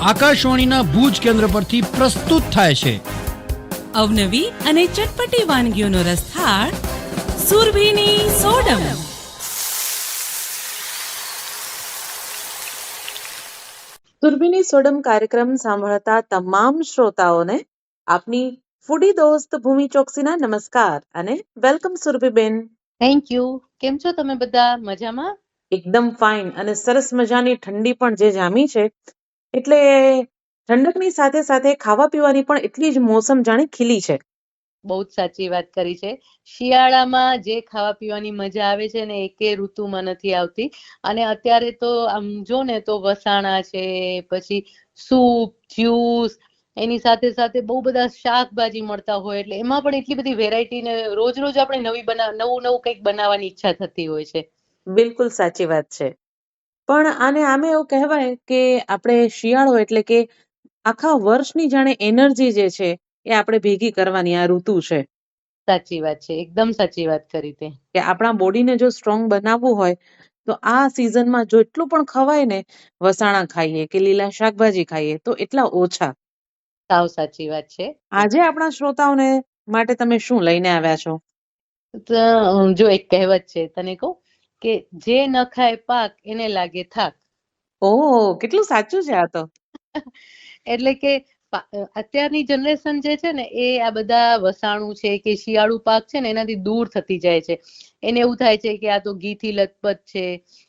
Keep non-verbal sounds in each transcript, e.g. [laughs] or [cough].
આકાશવાણીના ભુજ કેન્દ્ર પરથી પ્રસ્તુત થાય છે. અવનવી અને ચટપટી વાનગીઓનો રસથાળ સુરભીની સોડમ. સુરભીની સોડમ કાર્યક્રમ સાંભળતા તમામ શ્રોતાઓને આપની ફૂડી દોસ્ત ભૂમિ ચોકસીના નમસ્કાર અને વેલકમ સુરભીબેન. થેન્ક યુ કેમ છો તમે બધા? મજામાં? એકદમ ફાઇન અને સરસ મજાની ઠંડી પણ જે જામી છે એટલે ઠંડકની સાથે સાથે ખાવા પીવાની પણ એટલી જ મોસમ જાણે ખીલી છે. બહુ જ સાચી વાત કરી છે. શિયાળામાં જે ખાવા પીવાની મજા આવે છે ને એકે ઋતુમાં નથી આવતી. અને અત્યારે તો આમ જો ને તો વસાણા છે પછી સૂપ જ્યુસ એની સાથે સાથે બહુ બધા શાકભાજી મળતા હોય એટલે એમાં પણ એટલી બધી વેરાયટી ને રોજ રોજ આપણે નવી બના નવું નવું કંઈક બનાવવાની ઈચ્છા થતી હોય છે. બિલકુલ સાચી વાત છે. પણ આને આમે એવું કહેવાય કે આપણે શિયાળો એટલે કે આખા વર્ષની જાણે એનર્જી જે છે એ આપણે ભેગી કરવાની આ ઋતુ છે. સાચી વાત છે. એકદમ સાચી વાત કરી તે. કે આપણા બોડીને જો સ્ટ્રોંગ બનાવવું હોય તો આ સિઝનમાં જો એટલું પણ ખવાય ને વસાણા ખાઈએ કે લીલા શાકભાજી ખાઈએ તો એટલા ઓછા. સાવ સાચી વાત છે. આજે આપણા શ્રોતાઓને માટે તમે શું લઈને આવ્યા છો? તો જો એક કહેવત છે તને કહું? કે જે ન ખાય પાક એને લાગે થાક. ઓહ કેટલું સાચું છે આ તો. [laughs] એટલે કે અત્યારની જનરેશન જે છે ને એ આ બધા વસાણું છે કે શિયાળુ પાક છે ને એનાથી દૂર થતી જાય છે. એને એવું થાય છે કે આ તો ઘીથી લથપથ છે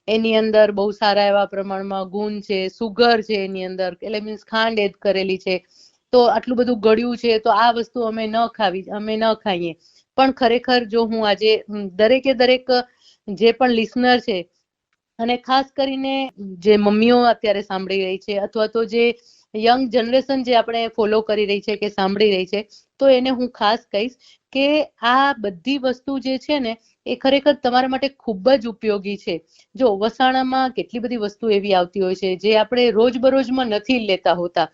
એની અંદર બહુ સારા એવા પ્રમાણમાં ગુણ છે સુગર છે એની અંદર એટલે મીન્સ ખાંડ એડ કરેલી છે. તો આટલું બધું ગળ્યું છે તો આ વસ્તુ અમે ન ખાવી અમે ન ખાઈએ. પણ ખરેખર જો હું આજે દરેકે દરેક જે પણ લિસનર છે. અને ખાસ કરીને જે મમ્મીઓ અત્યારે સાંભળી રહી છે અથવા તો જે યંગ જનરેશન જે આપણે ફોલો કરી રહી છે કે સાંભળી રહી છે, તો એને હું ખાસ કહીશ કે આ બધી વસ્તુ જે છે ને, એ ખરેખર તમારા માટે ખૂબ જ ઉપયોગી છે. જો વસાણામાં કેટલી બધી વસ્તુ એવી આવતી હોય છે જે આપણે રોજબરોજમાં નથી લેતા હોતા.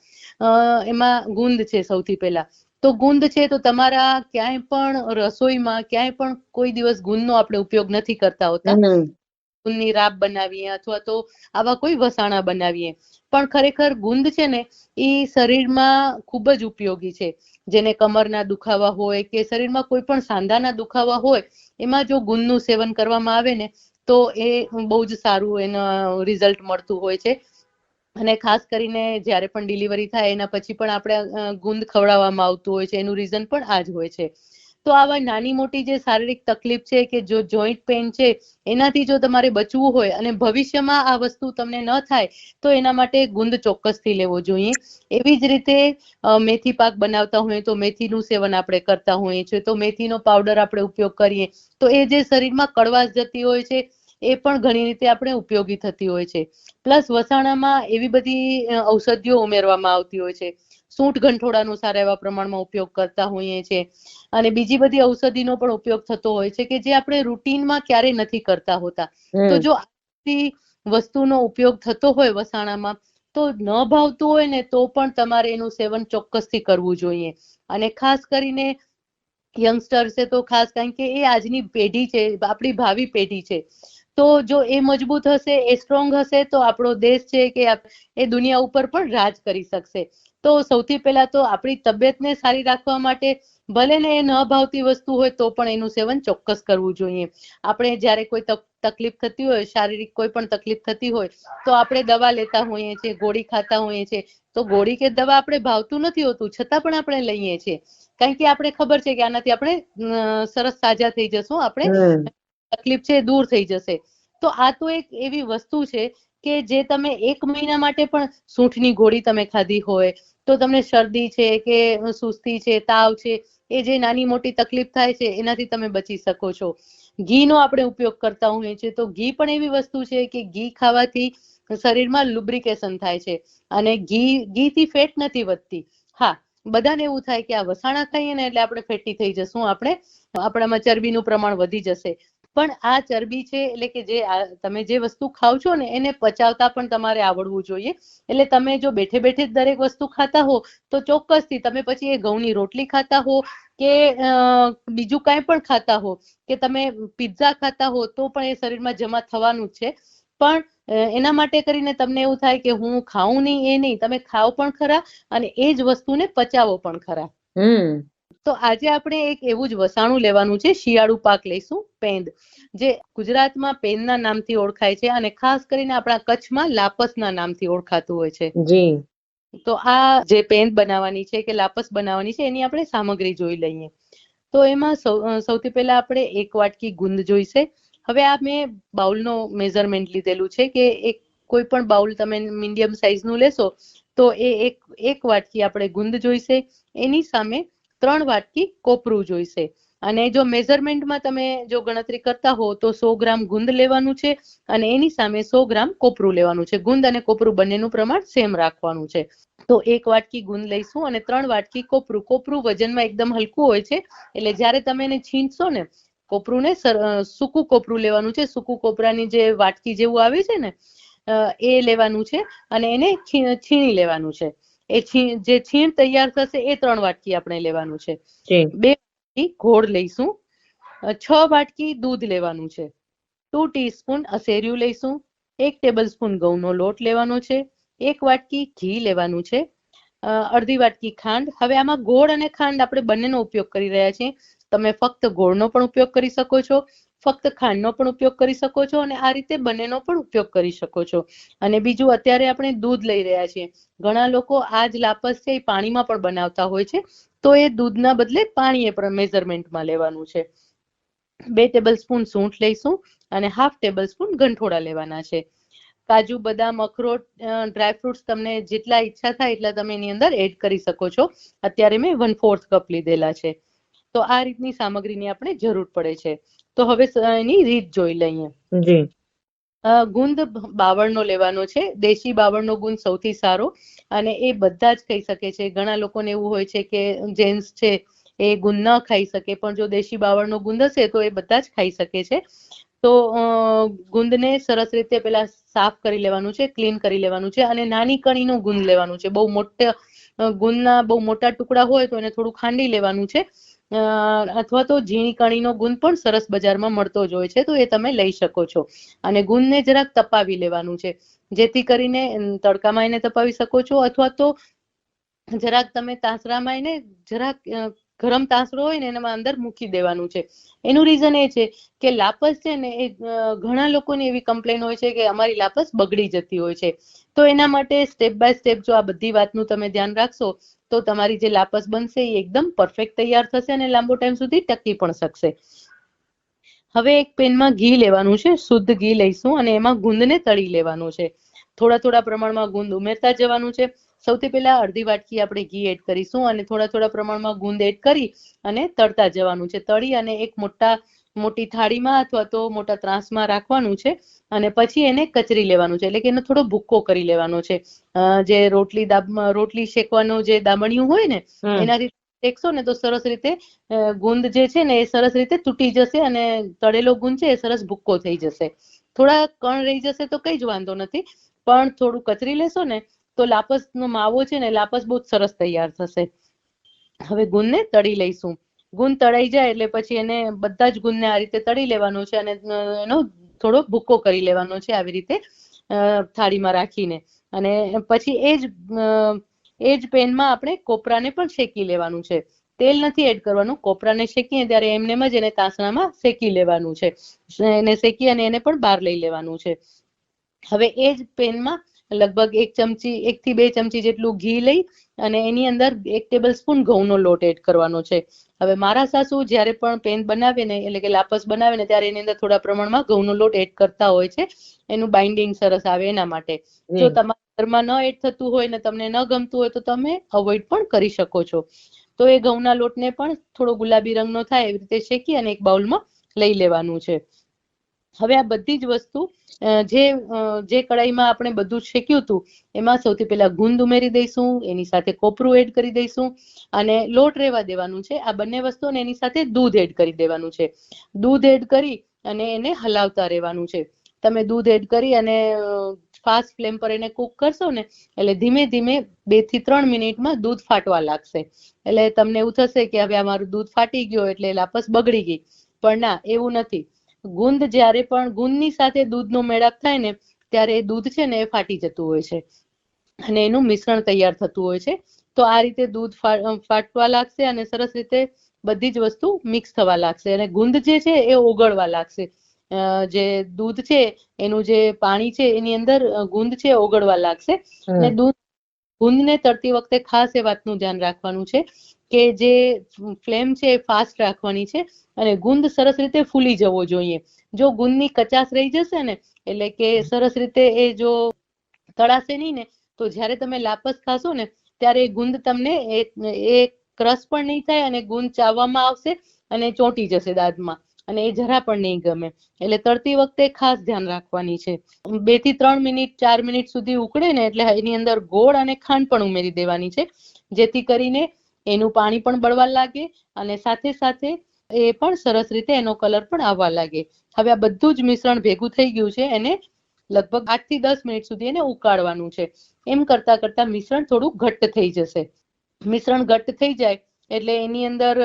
એમાં ગુંદ છે સૌથી પહેલા. તો ગુંદ છે તો તમારા ક્યાંય પણ રસોઈમાં ક્યાંય પણ કોઈ દિવસ ગુંદનો આપણે ઉપયોગ નથી કરતા હોતા. ગુંદની રાબ બનાવીએ અથવા તો આવા કોઈ વસાણા બનાવીએ. પણ ખરેખર ગુંદ છે ને એ શરીરમાં ખૂબ જ ઉપયોગી છે. જેને કમરના દુખાવા હોય કે શરીરમાં કોઈ પણ સાંધાના દુખાવા હોય એમાં જો ગુંદનું સેવન કરવામાં આવે ને તો એ બહુ જ સારું એના રિઝલ્ટ મળતું હોય છે. અને ખાસ કરીને જ્યારે પણ ડિલિવરી થાય, એના પછી પણ આપણે ગુંદ ખવડાવવામાં આવતું હોય છે. એનું રીઝન પણ આ જ હોય છે. તો આવા નાની મોટી જે શારીરિક તકલીફ છે કે જો જોઈન્ટ પેઇન છે, એનાથી જો તમારે બચવું હોય અને ભવિષ્યમાં આ વસ્તુ તમને ન થાય, તો એના માટે ગુંદ ચોક્કસથી લેવો જોઈએ. એવી જ રીતે મેથી પાક બનાવતા હોઈએ તો મેથીનું સેવન આપણે કરતા હોઈએ છીએ. તો મેથીનો પાવડર આપણે ઉપયોગ કરીએ. તો એ જે શરીરમાં કડવાશ જતી હોય છે એ પણ ઘણી રીતે આપણે ઉપયોગી થતી હોય છે. પ્લસ વસાણામાં એવી બધી ઔષધિઓ ઉમેરવામાં આવતી હોય છે. સૂંઠ ગંઠોડાનો સારા એવા પ્રમાણમાં ઉપયોગ કરતા હોઈએ છીએ અને બીજી બધી ઔષધિનો પણ ઉપયોગ થતો હોય છે કે જે આપણે રૂટીનમાં ક્યારેય નથી કરતા હોતા. તો જો આ બધી વસ્તુનો ઉપયોગ થતો હોય વસાણામાં તો ન ભાવતું હોય ને તો પણ તમારે એનું સેવન ચોક્કસથી કરવું જોઈએ. અને ખાસ કરીને યંગસ્ટર્સે તો ખાસ કારણ કે એ આજની પેઢી છે આપણી ભાવિ પેઢી છે. તો જો એ મજબૂત હશે, એ સ્ટ્રોંગ હશે, તો આપણો દેશ છે કે એ દુનિયા ઉપર પણ રાજ કરી શકશે. તો સૌથી પહેલા તો આપણી તબિયતને સારી રાખવા માટે, ભલે ને એ ન ભાવતી વસ્તુ હોય તો પણ એનું સેવન ચોક્કસ કરવું જોઈએ. આપણે જ્યારે કોઈ તક- તકલીફ થતી હોય, શારીરિક કોઈ પણ તકલીફ થતી હોય, તો આપણે દવા લેતા હોઈએ છીએ, ગોળી ખાતા હોઈએ છીએ. તો ગોળી કે દવા આપણે ભાવતું નથી હોતું, છતાં પણ આપણે લઈએ છીએ. કારણ કે આપણે ખબર છે કે આનાથી આપણે સરસ સાજા થઈ જશું, આપણે તકલીફ છે દૂર થઈ જશે. તો આ તો એક એવી વસ્તુ છે કે જે તમે એક મહિના માટે પણ સૂંઠની ગોળી તમે ખાધી હોય, તો તમને શરદી છે કે સુસ્તી છે, તાવ છે, એ જે નાની મોટી તકલીફ થાય છે એનાથી તમે બચી શકો છો. ઘીનો આપણે ઉપયોગ કરતા હોઈએ છીએ તો ઘી પણ એવી વસ્તુ છે કે ઘી ખાવાથી શરીરમાં લુબ્રિકેશન થાય છે અને ઘી, ઘીથી ફેટ નથી વધતી. હા, બધાને એવું થાય કે આ વસાણા ખાઈએ ને એટલે આપણે ફેટી થઈ જશું, આપણે, આપણામાં ચરબીનું પ્રમાણ વધી જશે. પણ આ ચરબી છે, એટલે કે જે તમે જે વસ્તુ ખાવ છો ને, એને પચાવતા પણ તમારે આવડવું જોઈએ. એટલે તમે જો બેઠે બેઠે જ દરેક વસ્તુ ખાતા હો, તો ચોક્કસથી તમે પછી એ ઘઉંની રોટલી ખાતા હો કે બીજું કાંઈ પણ ખાતા હો, કે તમે પિઝા ખાતા હો, તો પણ એ શરીરમાં જમા થવાનું છે. પણ એના માટે કરીને તમને એવું થાય કે હું ખાઉં નહીં એ નહીં, તમે ખાઓ પણ ખરા અને એ જ વસ્તુને પચાવો પણ ખરા. હમ. તો આજે આપણે એક એવું જ વસાણું લેવાનું છે શિયાળુ પાક લઈશું પેંદ. જે ગુજરાતમાં પેંદના નામથી ઓળખાય છે અને ખાસ કરીને આપણા કચ્છમાં લાપસના નામથી ઓળખાતું હોય છે. જી. તો આ જે પેન બનાવવાની છે કે લાપસ બનાવવાની છે એની આપણે સામગ્રી જોઈ લઈએ. તો એમાં સૌથી પહેલા આપણે એક વાટકી ગુંદ જોઈશે. હવે આ મેં બાઉલનો મેઝરમેન્ટ લીધેલું છે કે એક કોઈ પણ બાઉલ તમે મીડિયમ સાઇઝનું લેશો તો એ એક એક વાટકી આપણે ગુંદ જોઈશે. એની સામે ત્રણ વાટકી કોપરું જોઈશે. અને જો મેઝરમેન્ટમાં તમે જો ગણતરી કરતા હો તો સો ગ્રામ ગુંદ લેવાનું છે અને એની સામે સો ગ્રામ કોપરું લેવાનું છે. ગુંદ અને કોપરું બંનેનું પ્રમાણ સેમ રાખવાનું છે. તો એક વાટકી ગુંદ લઈશું અને ત્રણ વાટકી કોપરું. કોપરું વજનમાં એકદમ હલકું હોય છે. એટલે જ્યારે તમે એને છીંચશો ને, કોપરુંને સર- સૂકું કોપરું લેવાનું છે. સૂકું કોપરાની જે વાટકી જેવું આવે છે ને એ લેવાનું છે અને એને છીણી લેવાનું છે. એ છીણ જે છીણ તૈયાર થશે એ ત્રણ વાટકી આપણે લેવાનું છે. બે વાટકી ઘોળ લઈશું. છ વાટકી દૂધ લેવાનું છે. ટુ ટીસ્પૂન અસેર્યું લઈશું. એક ટેબલ સ્પૂન ઘઉંનો લોટ લેવાનો છે. એક વાટકી ઘી લેવાનું છે. અ, અડધી વાટકી ખાંડ. હવે આમાં ગોળ અને ખાંડ આપણે બંનેનો ઉપયોગ કરી રહ્યા છીએ. તમે ફક્ત ગોળનો પણ ઉપયોગ કરી શકો છો. ફક્ત ખાંડનો પણ ઉપયોગ કરી શકો છો અને આ રીતે બંનેનો પણ ઉપયોગ કરી શકો છો. અને બીજું, અત્યારે આપણે દૂધ લઈ રહ્યા છીએ. ઘણા લોકો આ જ એ પાણીમાં પણ બનાવતા હોય છે. તો એ દૂધના બદલે પાણી એ મેઝરમેન્ટમાં લેવાનું છે. બે ટેબલ સ્પૂન સૂંઠ લઈશું અને હાફ ટેબલ સ્પૂન ગંઠોડા લેવાના છે. કાજુ, બદામ, અખરોટ ડ્રાય ફ્રુટ્સ તમને જેટલા ઈચ્છા થાય એટલા તમે એની અંદર એડ કરી શકો છો. અત્યારે મેં વન ફોર્થ કપ લીધેલા છે. તો આ રીતની સામગ્રીની આપણે જરૂર પડે છે. તો હવે એની રીત જોઈ લઈએ. જી. ગુંદ બાવળનો લેવાનો છે. દેશી બાવળનો ગુંદ સૌથી સારો અને એ બધા જ ખાઈ શકે છે. ઘણા લોકોને એવું હોય છે કે જેન્ટ્સ છે એ ગુંદ ન ખાઈ શકે પણ જો દેશી બાવળનો ગુંદ હશે તો એ બધા જ ખાઈ શકે છે. તો ગુંદને સરસ રીતે પેલા સાફ કરી લેવાનું છે ક્લીન કરી લેવાનું છે અને નાની કણીનું ગુંદ લેવાનું છે. બહુ મોટા ગુંદના બહુ મોટા ટુકડા હોય તો એને થોડું ખાંડી લેવાનું છે. અથવા તો ઝીણી કણીનો ગુંદ પણ સરસ બજારમાં મળતો જ હોય છે, તો એ તમે લઈ શકો છો. અને ગુંદને જરાક તપાવી લેવાનું છે. જેથી કરીને તડકામાં એને તપાવી શકો છો, અથવા તો જરાક તમે તાસરામાં એને જરાક ગરમ તાસરો હોય ને એનામાં અંદર મૂકી દેવાનું છે. એનું રીઝન એ છે કે લાપસ છે ને એ ઘણા લોકોની એવી કમ્પ્લેન હોય છે કે અમારી લાપસ બગડી જતી હોય છે. તો એના માટે સ્ટેપ બાય સ્ટેપ જો આ બધી વાતનું તમે ધ્યાન રાખશો તો તમારી જે લાપસ બનશે એ એકદમ પરફેક્ટ તૈયાર થશે અને લાંબો ટાઈમ સુધી ટકી પણ શકશે. હવે એક પેનમાં ઘી લેવાનું છે, શુદ્ધ ઘી લઈશું અને એમાં ગુંદને તળી લેવાનું છે. થોડા થોડા પ્રમાણમાં ગુંદ ઉમેરતા જવાનું છે. સૌથી પહેલા અડધી વાટકી આપણે ઘી એડ કરીશું અને થોડા થોડા પ્રમાણમાં ગુંદ એડ કરી અને તળતા જવાનું છે. તળી અને એક મોટા મોટી થાળીમાં અથવા તો મોટા ત્રાસમાં રાખવાનું છે અને પછી એને કચરી લેવાનું છે. એટલે કે એનો થોડો ભૂક્કો કરી લેવાનો છે. જે રોટલી રોટલી શેકવાનું જે દામણિયું હોય ને. એનાથી શેકશો ને તો સરસ રીતે ગુંદ જે છે ને એ સરસ રીતે તૂટી જશે અને તળેલો ગુંદ છે એ સરસ ભૂક્કો થઈ જશે. થોડા કણ રહી જશે તો કઈ જ વાંધો નથી પણ થોડું કચરી લેશો ને તો લાપસનો માવો છે ને લાપસ બહુ સરસ તૈયાર થશે. હવે ગુંદને તળી લઈશું. ગુંદ તળાઈ જાય એટલે પછી એને બધા જ ગુણને આ રીતે તળી લેવાનો છે અને એનો થોડો ભૂકો કરી લેવાનો છે આવી રીતે થાળીમાં રાખીને. અને પછી એ જ એ જ પેનમાં આપણે કોપરાને પણ શેકી લેવાનું છે. તેલ નથી એડ કરવાનું, કોપરાને શેકીએ ત્યારે એમનેમ જ એને તાસણામાં શેકી લેવાનું છે. એને શેકી અને એને પણ બહાર લઈ લેવાનું છે. હવે એ જ પેનમાં લગભગ એક ચમચી, એક થી બે ચમચી જેટલું ઘી લઈ અને એની અંદર એક ટેબલ સ્પૂન ઘઉંનો લોટ એડ કરવાનો છે. હવે મારા સાસુ જ્યારે પણ પેન બનાવે ને એટલે કે લાપસ બનાવે ને ત્યારે એની અંદર થોડા પ્રમાણમાં ઘઉંનો લોટ એડ કરતા હોય છે. એનું બાઇન્ડિંગ સરસ આવે એના માટે. જો તમારા ઘરમાં ન એડ થતું હોય ને તમને ન ગમતું હોય તો તમે અવોઇડ પણ કરી શકો છો. તો એ ઘઉંના લોટને પણ થોડો ગુલાબી રંગનો થાય એવી રીતે શેકી અને એક બાઉલમાં લઈ લેવાનું છે. હવે આ બધી જ વસ્તુ જે જે કડાઈમાં આપણે બધું શેક્યું હતું, એમાં સૌથી પહેલા ગુંદ ઉમેરી દઈશું, એની સાથે કોપરું એડ કરી દઈશું અને લોટ રહેવા દેવાનું છે. આ બંને વસ્તુ અને એની સાથે દૂધ એડ કરી દેવાનું છે. દૂધ એડ કરી અને એને હલાવતા રહેવાનું છે. તમે દૂધ એડ કરી અને ફાસ્ટ ફ્લેમ પર એને કુક કરશો ને, એટલે ધીમે ધીમે બેથી ત્રણ મિનિટમાં દૂધ ફાટવા લાગશે. એટલે તમને એવું થશે કે હવે આ મારું દૂધ ફાટી ગયો, એટલે લાપસ બગડી ગઈ. પણ ના, એવું નથી. ગુંદ જ્યારે પણ ગુંદની સાથે દૂધનો મેળાપ થાય ને ત્યારે દૂધ છે ને એ ફાટી જતું હોય છે. અને એનું મિશ્રણ તૈયાર થતું હોય છે. તો આ રીતે દૂધ ફાટવા લાગશે અને સરસ રીતે બધી જ વસ્તુ મિક્સ થવા લાગશે. અને ગુંદ જે છે એ ઓગળવા લાગશે. જે દૂધ છે એનું જે પાણી છે એની અંદર ગુંદ છે ઓગળવા લાગશે. અને દૂધ ગુંદને તરતી વખતે ખાસ એ વાતનું ધ્યાન રાખવાનું છે. કે જે ફ્લેમ છે એ ફાસ્ટ રાખવાની છે અને ગુંદ સરસ રીતે ફૂલી જવો જોઈએ. જો ગુંદની કચાશ રહી જશે ને, એટલે કે સરસ રીતે એ જો તળાશે નહીં ને, તો જ્યારે તમે લાપસ ખાશો ને, ત્યારે એ ગુંદ તમને એ ક્રશ પણ નહીં થાય અને ગુંદ ચાવવામાં આવશે અને ચોંટી જશે દાંતમાં. અને એ જરા પણ નહીં ગમે. એટલે તળતી વખતે ખાસ ધ્યાન રાખવાની છે. બેથી ત્રણ મિનિટ, ચાર મિનિટ સુધી ઉકળે ને, એટલે એની અંદર ગોળ અને ખાંડ પણ ઉમેરી દેવાની છે. જેથી કરીને એનું પાણી પણ બળવા લાગે અને સાથે સાથે એ પણ સરસ રીતે એનો કલર પણ આવવા લાગે. હવે આ બધું જ મિશ્રણ ભેગું થઈ ગયું છે, એને લગભગ આઠથી દસ મિનિટ સુધી એને ઉકાળવાનું છે. એમ કરતા કરતા મિશ્રણ થોડું ઘટ્ટ થઈ જશે. મિશ્રણ ઘટ્ટ થઈ જાય એટલે એની અંદર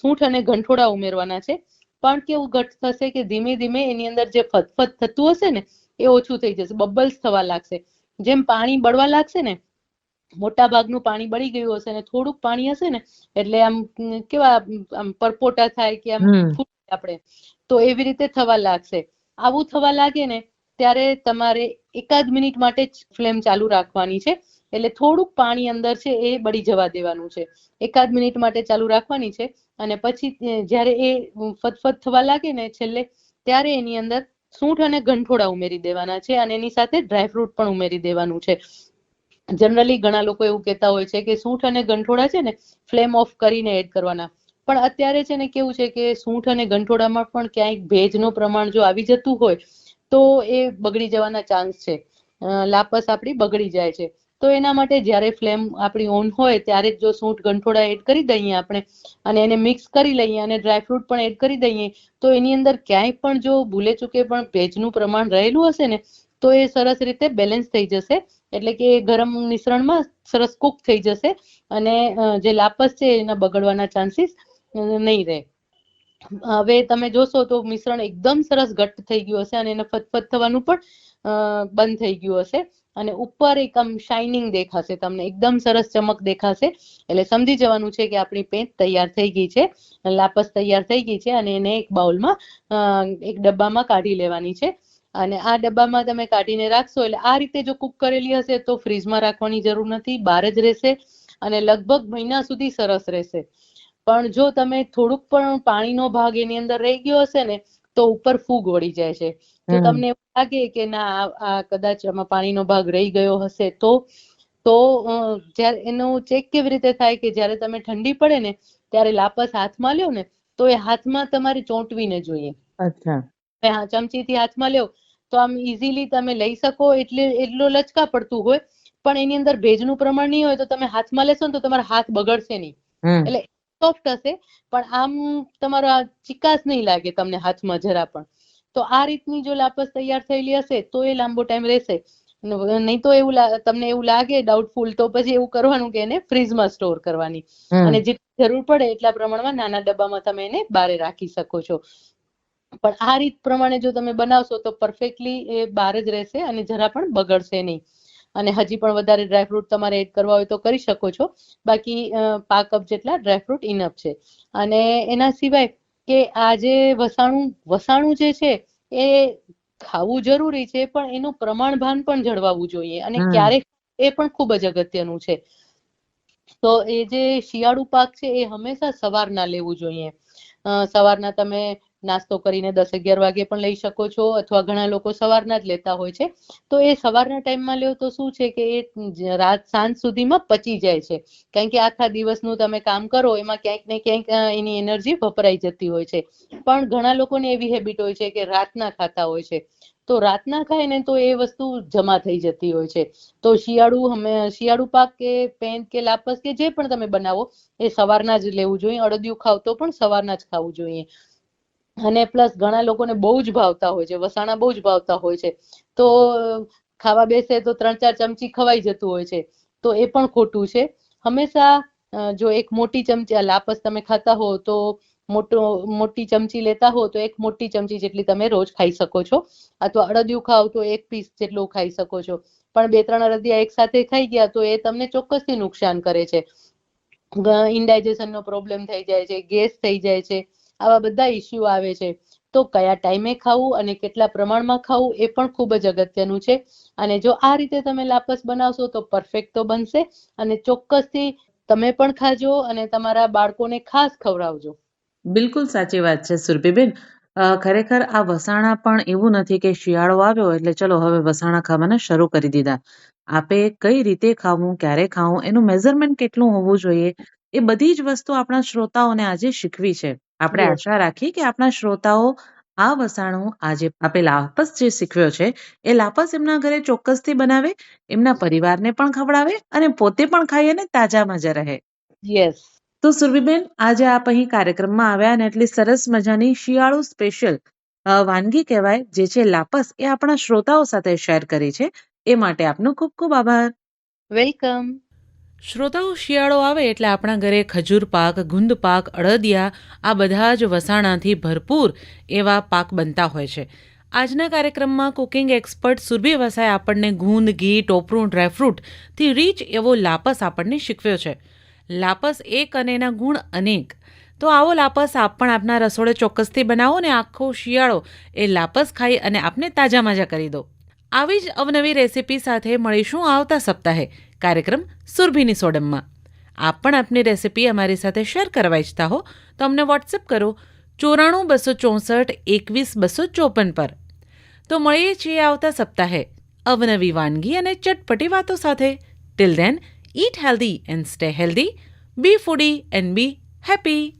સૂંઠ અને ગંઠોડા ઉમેરવાના છે. પણ કેવું ઘટ્ટ થશે કે ધીમે ધીમે એની અંદર જે ફતફત થતું હશે ને, એ ઓછું થઈ જશે, બબલ્સ થવા લાગશે. જેમ પાણી બળવા લાગશે ને મોટા ભાગનું પાણી બળી ગયું હશે ને થોડુંક પાણી હશે ને એટલે આમ કેવા આમ, પરપોટા થાય કે આમ આપણે તો એવી રીતે થવા લાગશે. આવું થવા લાગે ને ત્યારે તમારે એકાદ મિનિટ માટે જ ફ્લેમ ચાલુ રાખવાની છે એટલે થોડુંક પાણી અંદર છે એ બળી જવા દેવાનું છે. એકાદ મિનિટ માટે ચાલુ રાખવાની છે અને પછી જ્યારે એ ફતફત થવા લાગે ને છેલ્લે ત્યારે એની અંદર સૂંઠ અને ગંઠોડા ઉમેરી દેવાના છે અને એની સાથે ડ્રાયફ્રૂટ પણ ઉમેરી દેવાનું છે. જનરલી ઘણા લોકો એવું કહેતા હોય છે કે સૂંઠ અને ગંઠોડા છે ને ફ્લેમ ઓફ કરીને એડ કરવાના. પણ અત્યારે છે ને કેવું છે કે સૂંઠ અને ગંઠોડામાં પણ ક્યાંક ભેજનું પ્રમાણ જો આવી જતું હોય, તો એ બગડી જવાના ચાન્સ છે. લાપસ આપણી બગડી જાય છે. તો એના માટે જ્યારે ફ્લેમ આપણી ઓન હોય, ત્યારે જો સૂંઠ ગંઠોડા એડ કરી દઈએ આપણે, અને એને મિક્સ કરી લઈએ અને ડ્રાયફ્રૂટ પણ એડ કરી દઈએ, તો એની અંદર ક્યાંય પણ જો ભૂલે ચૂકે પણ ભેજનું પ્રમાણ રહેલું હશે ને તો એ સરસ રીતે બેલેન્સ થઈ જશે. એટલે કે ગરમ મિશ્રણમાં સરસ કુક થઈ જશે અને જે લાપસ છે એના બગડવાના ચાન્સીસ નહીં રહે. હવે તમે જોશો તો મિશ્રણ એકદમ સરસ ઘટ્ટ થઈ ગયું હશે અને એને ફતફત થવાનું પણ બંધ થઈ ગયું હશે. અને ઉપર એક આમ શાઇનિંગ દેખાશે તમને, એકદમ સરસ ચમક દેખાશે. એટલે સમજી જવાનું છે કે આપણી પેન્ટ તૈયાર થઈ ગઈ છે, લાપસ તૈયાર થઈ ગઈ છે અને એને એક બાઉલમાં એક ડબ્બામાં કાઢી લેવાની છે. અને આ ડબ્બામાં તમે કાઢીને રાખશો એટલે આ રીતે જો કુક કરેલી હશે તો ફ્રીજમાં રાખવાની જરૂર નથી બહાર જ રહેશે અને લગભગ મહિના સુધી સરસ રહેશે. પણ જો તમે થોડુંક પણ પાણીનો ભાગ એની અંદર રહી ગયો હશે ને તો ઉપર ફૂગ વળી જાય છે. તો તમને એવું લાગે કે ના આ- કદાચ આમાં પાણીનો ભાગ રહી ગયો હશે તો તો જ્યારે એનું ચેક કેવી રીતે થાય કે જ્યારે તમે ઠંડી પડે ને ત્યારે લાપસ હાથમાં લ્યો ને તો એ હાથમાં તમારે ચોંટવીને જોઈએ. અચ્છા. હા ચમચીથી હાથમાં લ્યો તો આમ ઇઝીલી તમે લઈ શકો એટલે એટલો લચકા પડતું હોય. પણ એની અંદર ભેજનું પ્રમાણ નહીં હોય તો તમે હાથમાં લેશો ને તો તમારા હાથ બગડશે નહીં. એટલે સોફ્ટ હશે પણ આમ તમારો આ ચિકાસ નહીં લાગે તમને હાથમાં જરા પણ. તો આ રીતની જો લાપસ તૈયાર થયેલી હશે તો એ લાંબો ટાઈમ રહેશે. નહીં તો એવું તમને એવું લાગે ડાઉટફુલ તો પછી એવું કરવાનું કે એને ફ્રીજમાં સ્ટોર કરવાની. અને જેટલી જરૂર પડે એટલા પ્રમાણમાં નાના ડબ્બામાં તમે એને બારે રાખી શકો છો. પણ આ રીત પ્રમાણે જો તમે બનાવશો તો પરફેક્ટલી એ બહાર જ રહેશે અને જરા પણ બગડશે નહીં. અને હજી પણ વધારે ડ્રાયફ્રૂટ તમારે એડ કરવા હોય તો કરી શકો છો. બાકી અ, પા કપ જેટલા ડ્રાયફ્રૂટ ઇનફ છે. અને એના સિવાય કે આ જે વસાણું વસાણું જે છે એ ખાવું જરૂરી છે પણ એનું પ્રમાણભાન પણ જળવાવું જોઈએ અને ક્યારેક એ પણ ખૂબ જ અગત્યનું છે. તો એ જે શિયાળુ પાક છે એ હંમેશા સવારના લેવું જોઈએ. સવારના તમે નાસ્તો કરીને દસ અગિયાર વાગે પણ લઈ શકો છો અથવા ઘણા લોકો સવારના જ લેતા હોય છે. તો એ સવારના ટાઈમમાં લ્યો તો શું છે કે એ રાત સાંજ સુધીમાં પચી જાય છે. કારણ કે આખા દિવસનું તમે કામ કરો એમાં ક્યાંક ને ક્યાંક એની એનર્જી વપરાઈ જતી હોય છે. પણ ઘણા લોકોને એવી હેબિટ હોય છે કે રાતના ખાતા હોય છે. તો રાતના ખાય ને તો એ વસ્તુ જમા થઈ જતી હોય છે. તો શિયાળુ હમે, શિયાળુ પાક કે પેન કે લાપસ કે જે પણ તમે બનાવો એ સવારના જ લેવું જોઈએ. અડદિયું ખાવ તો પણ સવારના જ ખાવું જોઈએ. અને પ્લસ ઘણા લોકોને બહુ જ ભાવતા હોય છે, વસાણા બહુ જ ભાવતા હોય છે. તો, ખાવા બેસે તો ત્રણ ચાર ચમચી ખવાઈ જતું હોય છે. તો એ પણ ખોટું છે. હંમેશા જો એક મોટી ચમચી લાપસ તમે ખાતા હો તો મોટો, મોટી ચમચી લેતા હો તો એક મોટી ચમચી જેટલી તમે રોજ ખાઈ શકો છો. અથવા અડદિયું ખાવ તો એક પીસ જેટલું ખાઈ શકો છો. પણ બે ત્રણ અડદિયા એક સાથે ખાઈ ગયા તો એ તમને ચોક્કસથી નુકસાન કરે છે. ઇન્ડાઇજેશનનો પ્રોબ્લેમ થઈ જાય છે, ગેસ થઈ જાય છે. આવા બધા ઇસ્યુ આવે છે. તો કયા ટાઈમે ખાવું અને કેટલા પ્રમાણમાં ખાવું એ પણ ખૂબ જ અગત્યનું છે. અને જો આ રીતે તમે લાપસ બનાવશો તો પરફેક્ટ તો બનશે અને ચોક્કસથી તમે પણ ખાજો અને તમારા બાળકોને ખાસ ખવડાવજો. બિલકુલ સાચી વાત છે, સુરભીબેન. ખરેખર આ વસાણા પણ એવું નથી કે શિયાળો આવ્યો એટલે ચલો હવે વસાણા ખાવાના શરૂ કરી દીધા. આપે કઈ રીતે ખાવું, ક્યારે ખાવું, એનું મેઝરમેન્ટ કેટલું હોવું જોઈએ, એ બધી જ વસ્તુ આપણા શ્રોતાઓને આજે શીખવી છે. આપણે આશા રાખી કે આપણા શ્રોતાઓ આ વસાણો આજે આપે લાપસ જે શીખવ્યો છે એ લાપસ એમના ઘરે ચોક્કસથી બનાવે એમના પરિવારને પણ ખવડાવે અને પોતે પણ ખાઈ અને તાજા મજા રહે. યસ તો સુરભીબેન આજે આપ અહીં કાર્યક્રમમાં આવ્યા અને એટલી સરસ મજાની શિયાળુ સ્પેશિયલ વાનગી કહેવાય જે છે લાપસ એ આપણા શ્રોતાઓ સાથે શેર કરી છે. એ માટે આપનો ખૂબ ખૂબ આભાર. વેલકમ શ્રોતાઓ શિયાળો આવે એટલે આપણા ઘરે ખજૂર પાક, ગુંદ પાક, અડદિયા, આ બધા જ વસાણાથી ભરપૂર એવા પાક બનતા હોય છે. આજના કાર્યક્રમમાં કુકિંગ એક્સપર્ટ સુરભી વસાએ આપણને ગુંદ, ઘી, ટોપરું ડ્રાયફ્રૂટથી રીચ એવો લાપસ આપણને શીખવ્યો છે. લાપસ એક અને એના ગુણ અનેક. તો આવો લાપસ આપ પણ આપના રસોડે ચોક્કસથી બનાવો ને આખો શિયાળો એ લાપસ ખાઈ અને આપને તાજા માજા કરી દો. આવી જ અવનવી રેસીપી સાથે મળીશું આવતા સપ્તાહે. કાર્યક્રમ સુરભીની સોડમમાં. આપ પણ આપની રેસીપી અમારી સાથે શેર કરવા ઈચ્છતા હો, તો અમને વોટ્સએપ કરો ચોરાણું બસો ચોસઠ એકવીસ બસો ચોપન પર. તો મળીએ છીએ આવતા સપ્તાહે. અવનવી વાનગી અને ચટપટી વાતો સાથે. Till then eat healthy and stay healthy be foodie and be happy